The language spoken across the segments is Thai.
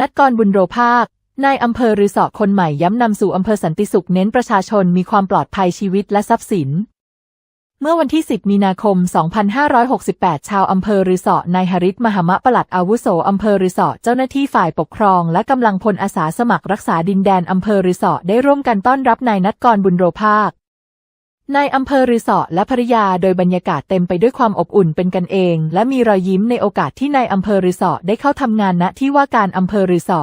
นัดกรบุญโรภาคนายอำเภอรือสอคนใหม่ย้ำนำสู่อำเภอสันติสุขเน้นประชาชนมีความปลอดภัยชีวิตและทรัพย์สิน เมื่อวันที่ 10 มีนาคม 2568 ชาวอำเภอรือสอนายหริตมหามะปลัดอาวุโสอำเภอรือสอเจ้าหน้าที่ฝ่ายปกครอง และกำลังพลอาสาสมัครรักษาดินแดนอำเภอรือสอได้ร่วมกันต้อนรับนายนัดกรบุญโรภาค นายอำเภอรือสอและภรยาโดยบรรยากาศเต็มไปด้วยความอบอุ่นเป็นกันเอง และมีรอยยิ้มในโอกาสที่นายอำเภอรือสอได้เข้าทำงานณที่ว่าการอำเภอรือสอ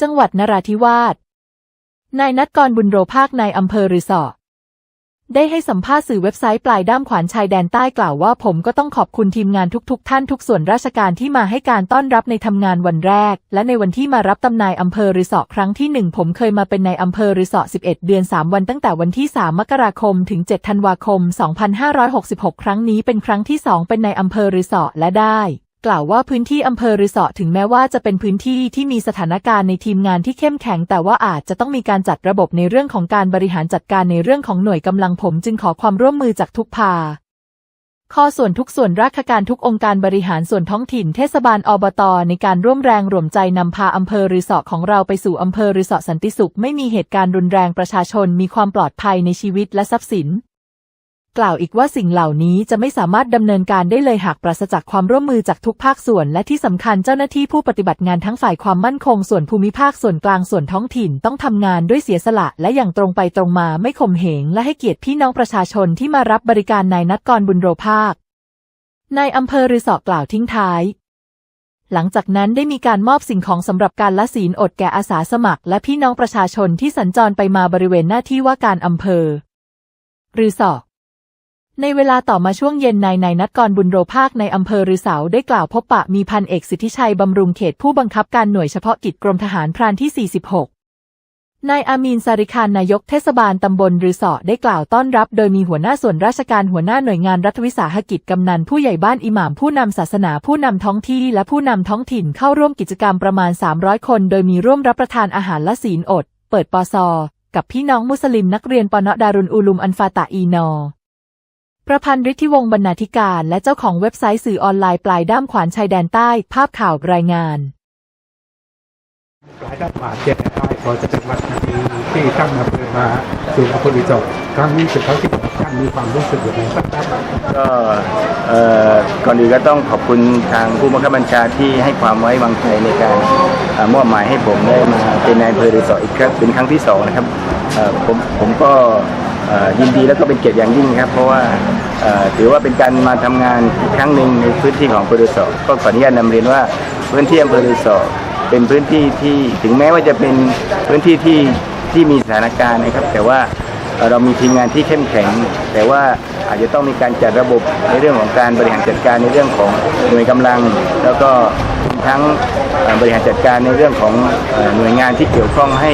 จังหวัดนราธิวาสนายนัดกรบุญโรภาคนายอำเภอรือสอ ได้ให้สัมภาษณ์สื่อเว็บไซต์ปลายด้ามขวานชายแดนใต้กล่าวว่าผมก็ต้องขอบคุณทีมงานทุกๆท่านทุกส่วนราชการที่มาให้การต้อนรับในทำงานวันแรก และในวันที่มารับตำนายอำเภอรือสอครั้งที่หนึ่งผมเคยมาเป็นนายอำเภอรือสอ11 เดือน 3 วันตั้งแต่วันที่ 3 มกราคม ถึง 7 ธันวาคม 2566 ครั้งนี้เป็นครั้งที่ 2 เป็นนายอำเภอรือสอและได้ กล่าวว่าพื้นที่อำเภอรือสอถึงแม้ว่าจะเป็นพื้นที่ที่มีสถานการณ์ในทีมงานที่เข้มแข็ง แต่ว่าอาจจะต้องมีการจัดระบบในเรื่องของการบริหารจัดการในเรื่องของหน่วยกำลังผมจึงขอความร่วมมือจากทุกภาข้อส่วนทุกส่วนราชการทุกองค์การบริหารส่วนท้องถิ่นเทศบาลอบตในการร่วมแรงร่วมใจนำพาอำเภอรือสอของเราไปสู่อำเภอรือสอสันติสุข ไม่มีเหตุการณ์รุนแรงประชาชนมีความปลอดภัยในชีวิตและทรัพย์สิน กล่าวอีกว่าสิ่งเหล่านี้จะไม่สามารถดำเนินการได้เลยหากปราศจากความร่วมมือจากทุกภาคส่วน และที่สำคัญเจ้าหน้าที่ผู้ปฏิบัติงานทั้งฝ่ายความมั่นคงส่วนภูมิภาคส่วนกลางส่วนท้องถิ่นต้องทำงานด้วยเสียสละและอย่างตรงไปตรงมาไม่ข่มเหงและให้เกียรติพี่น้องประชาชนที่มารับบริการนายนัดกรบุญโรภาคนายอำเภอรือสอกล่าวทิ้งท้ายหลังจากนั้นได้มีการมอบสิ่งของสำหรับการละศีลอดแก่อาสาสมัคร และพี่น้องประชาชนที่สัญจรไปมาบริเวณหน้าที่ว่าการอำเภอ รือสอก ในเวลาต่อมาช่วงเย็นนายนายนัดกรบุญโรภาคในอำเภอรือเสาได้กล่าวพบปะมีพันเอกสิทธิชัยบำรุงเขตผู้บังคับการหน่วยเฉพาะกิจกรมทหารพรานที่ 46 นายอามีนซาริคานนายกเทศบาลตำบลรือเสอได้กล่าวต้อนรับ โดยมีหัวหน้าส่วนราชการหัวหน้าหน่วยงานรัฐวิสาหกิจกำนันผู้ใหญ่บ้านอิหม่ามผู้นำศาสนาผู้นำท้องที่และผู้นำท้องถิ่นเข้าร่วมกิจกรรมประมาณ 300 คน โดยมีร่วมรับประทานอาหารและศีลอด เปิดปอซอกับพี่น้องมุสลิมนักเรียนปนดารุนอูลุมอันฟาตาอีนอ ประพันธ์ฤทธิวงศ์บรรณาธิการและเจ้าของเว็บไซต์สื่อออนไลน์ปลายด้ามขวานชายแดนใต้ ภาพข่าวรายงาน หลายด้านผ่านเจ็ดใต้พอจะเป็นวันที่ที่ตั้งอำเภอมาสู่อำเภออีจอกครั้งนี้เป็นครั้งที่ท่านมีความรู้สึกอย่างไรบ้างครับก็เอ่อก่อนอื่นก็ต้องขอบคุณทางผู้บังคับบัญชาที่ให้ความไว้วางใจในการเอ่อมอบหมายให้ผมได้มาเป็นนายอำเภอรีสอร์ทอีกครั้งเป็นครั้งที่สองนะครับเอ่อผมผมก็ ยินดีแล้วก็เป็นเกียรติอย่างยิ่งครับ เพราะว่าถือว่าเป็นการมาทำงานอีกครั้งหนึ่งในพื้นที่ของอำเภอรีสอก็ขออนุญาตนำเรียนว่าพื้นที่อำเภอรีสอเป็นพื้นที่ที่ถึงแม้ว่าจะเป็นพื้นที่ที่ที่มีสถานการณ์นะครับ แต่ว่าเอ่อเรามีทีมงานที่เข้มแข็ง แต่ว่าอาจจะต้องมีการจัดระบบในเรื่องของการบริหารจัดการในเรื่องของหน่วยกำลัง แล้วก็ ทั้งบริหารจัดการในเรื่องของหน่วยงานที่เกี่ยวข้องให้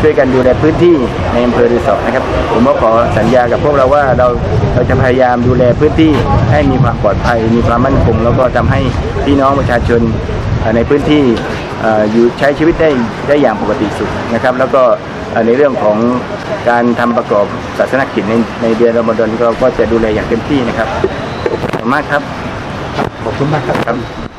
ช่วยกันดูแลพื้นที่ในอำเภอรีสอร์นะครับ ผมก็ขอสัญญากับพวกเราว่าเราเราจะพยายามดูแลพื้นที่ให้มีความปลอดภัย มีความมั่นคง แล้วก็ทำให้พี่น้องประชาชนในพื้นที่อยู่ใช้ชีวิตได้ได้อย่างปกติสุขนะครับ แล้วก็ในเรื่องของการทำประกอบศาสนกิจในในเดือนรอมฎอนเราก็จะดูแลอย่างเต็มที่นะครับขอบคุณมากครับขอบคุณมากครับ